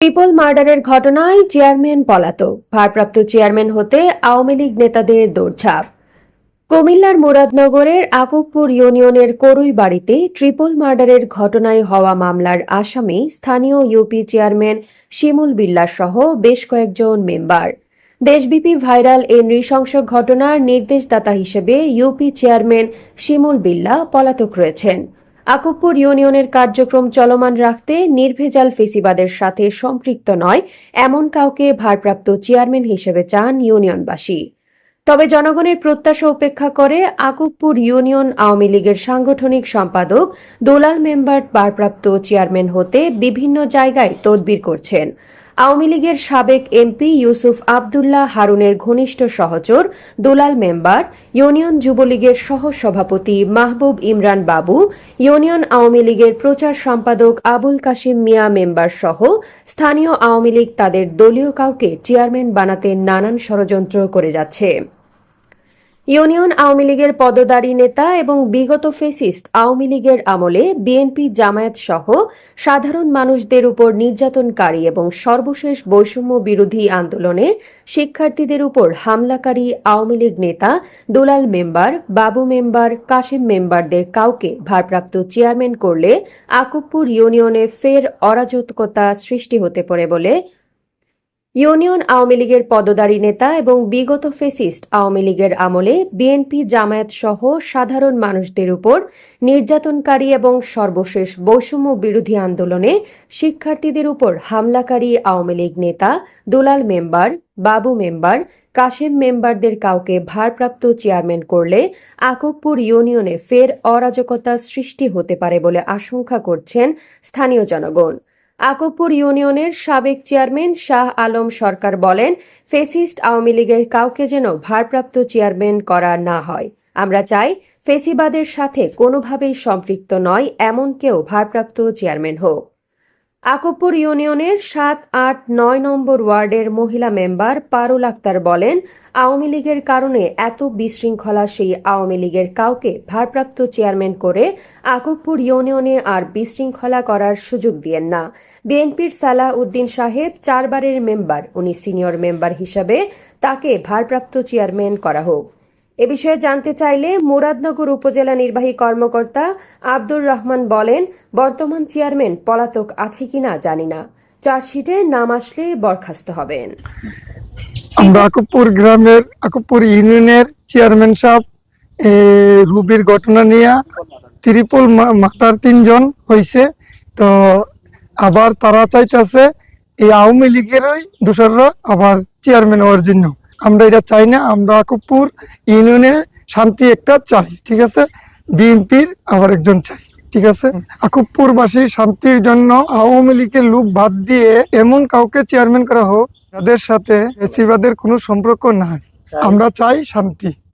Triple মার্ডারের ঘটনায় chairman পলাতক। ভারপ্রাপ্ত চেয়ারম্যান হতে আওয়ামী লীগ নেতাদের দৌড়ঝাঁপ। কুমিল্লার মুরাদনগরের আকবপুর ইউনিয়নের করুই বাড়িতে ট্রিপল মার্ডারের ঘটনায় হওয়া মামলার আসামি স্থানীয় ইউপি চেয়ারম্যান শিমুল বিল্লাহ সহ বেশ কয়েকজন মেম্বার দেশব্যাপী ভাইরাল এই নৃশংস ঘটনার নির্দেশদাতা হিসেবে ইউপি চেয়ারম্যান শিমুল বিল্লা পলাতক রয়েছেন। আকবপুর ইউনিয়নের কার্যক্রম চলমান রাখতে নির্ভেজাল ফেসিবাদের সাথে সম্পৃক্ত নয়, এমন কাউকে ভারপ্রাপ্ত চেয়ারম্যান হিসেবে চান ইউনিয়নবাসী। তবে জনগণের প্রত্যাশা উপেক্ষা করে আকুবপুর ইউনিয়ন আওয়ামী লীগের সাংগঠনিক সম্পাদক, দোলাল মেম্বার ভারপ্রাপ্ত চেয়ারম্যান হতে বিভিন্ন জায়গায় তদবির করছেন। আওয়ামী লীগের সাবেক এমপি ইউসুফ আবদুল্লাহ হারুনের ঘনিষ্ঠ সহচর, দোলাল মেম্বার, ইউনিয়ন যুবলীগের সহ সভাপতি মাহবুব ইমরান বাবু, ইউনিয়ন আওয়ামী লীগের প্রচার সম্পাদক আবুল কাশিম মিয়া মেম্বার সহ স্থানীয় আওয়ামী লীগ তাদের দলীয় কাউকে চেয়ারম্যান বানাতে নানান ষড়যন্ত্র করে যাচ্ছে। ইউনিয়ন আওয়ামী লীগের পদদারী নেতা এবং বিগত ফেসিস্ট আওয়ামী লীগের আমলে বিএনপি জামায়াত সহ সাধারণ মানুষদের উপর নির্যাতনকারী এবং সর্বশেষ বৈষম্য বিরোধী আন্দোলনে শিক্ষার্থীদের উপর হামলাকারী আওয়ামী লীগ নেতা দুলাল মেম্বার, বাবু মেম্বার, কাশিম মেম্বারদের কাউকে ভারপ্রাপ্ত চেয়ারম্যান করলে আকুবপুর ইউনিয়নে ফের অরাজকতা সৃষ্টি হতে পারে বলে ইউনিয়ন আওয়ামী লীগের পদদারী নেতা এবং বিগত ফেসিস্ট আওয়ামী লীগের আমলে বিএনপি জামায়াত সহ সাধারণ মানুষদের উপর নির্যাতনকারী এবং সর্বশেষ বৈষম্য বিরোধী আন্দোলনে শিক্ষার্থীদের উপর হামলাকারী আওয়ামী লীগ নেতা, দুলাল মেম্বার, বাবু মেম্বার, কাশেম মেম্বারদের কাউকে ভারপ্রাপ্ত চেয়ারম্যান করলে আকবপুর ইউনিয়নে ফের অরাজকতা সৃষ্টি হতে পারে বলে আশঙ্কা করছেন স্থানীয় জনগণ। আকবপুর ইউনিয়নের সাবেক চেয়ারম্যান শাহ আলম সরকার বলেন, ফেসিস্ট আওয়ামী লীগের কাউকে যেন ভারপ্রাপ্ত চেয়ারম্যান করা না হয়। আমরা চাই ফেসিবাদের সাথে কোনোভাবেই সম্পৃক্ত নয়, এমন কেউ ভারপ্রাপ্ত চেয়ারম্যান হোক। আকবপুর ইউনিয়নের সাত আট নয় নম্বর ওয়ার্ডের মহিলা মেম্বার পারুল আক্তার বলেন, আওয়ামী লীগের কারণে এত বিশৃঙ্খলা সেই আওয়ামী লীগের কাউকে ভারপ্রাপ্ত চেয়ারম্যান করে আকবপুর ইউনিয়নে আর বিশৃঙ্খলা করার সুযোগ দিয়েন না। বিএনপির সালাহ উদ্দিন সাহেব চারবারের মেম্বার, উনি সিনিয়র মেম্বার হিসাবে তাকে ভারপ্রাপ্ত চেয়ারম্যান করা হোক। এ বিষয়ে জানতে চাইলে মুরাদনগর উপজেলা নির্বাহী কর্মকর্তা আব্দুর রহমান বলেন, বর্তমান চেয়ারম্যান পলাতক আছে কিনা জানি না। চার্জশিটে নাম আসলে বরখাস্ত হবেন। আমরা আকুবপুর গ্রামের, আকুবপুর ইউনিয়নের চেয়ারম্যান সাহেব রুবির ঘটনা নিয়ে ত্রিপুল মাটার তিনজন হয়েছে তো আবার তারা চাইতেছে, এই আওয়ামী লীগেরই দোসররা আবার চেয়ারম্যান হওয়ার জন্য। আমরা এটা চাই না আমরা আকুবপুর ইউনিয়নের শান্তি একটা চাই ঠিক আছে? বিএনপির আবার একজন চাই ঠিক আছে? আকুবপুরবাসী শান্তির জন্য আওয়ামী লীগের লোক বাদ দিয়ে এমন কাউকে চেয়ারম্যান করা হোক যাদের সাথে এসিবাদের কোনো সম্পর্ক নাই। আমরা চাই শান্তি।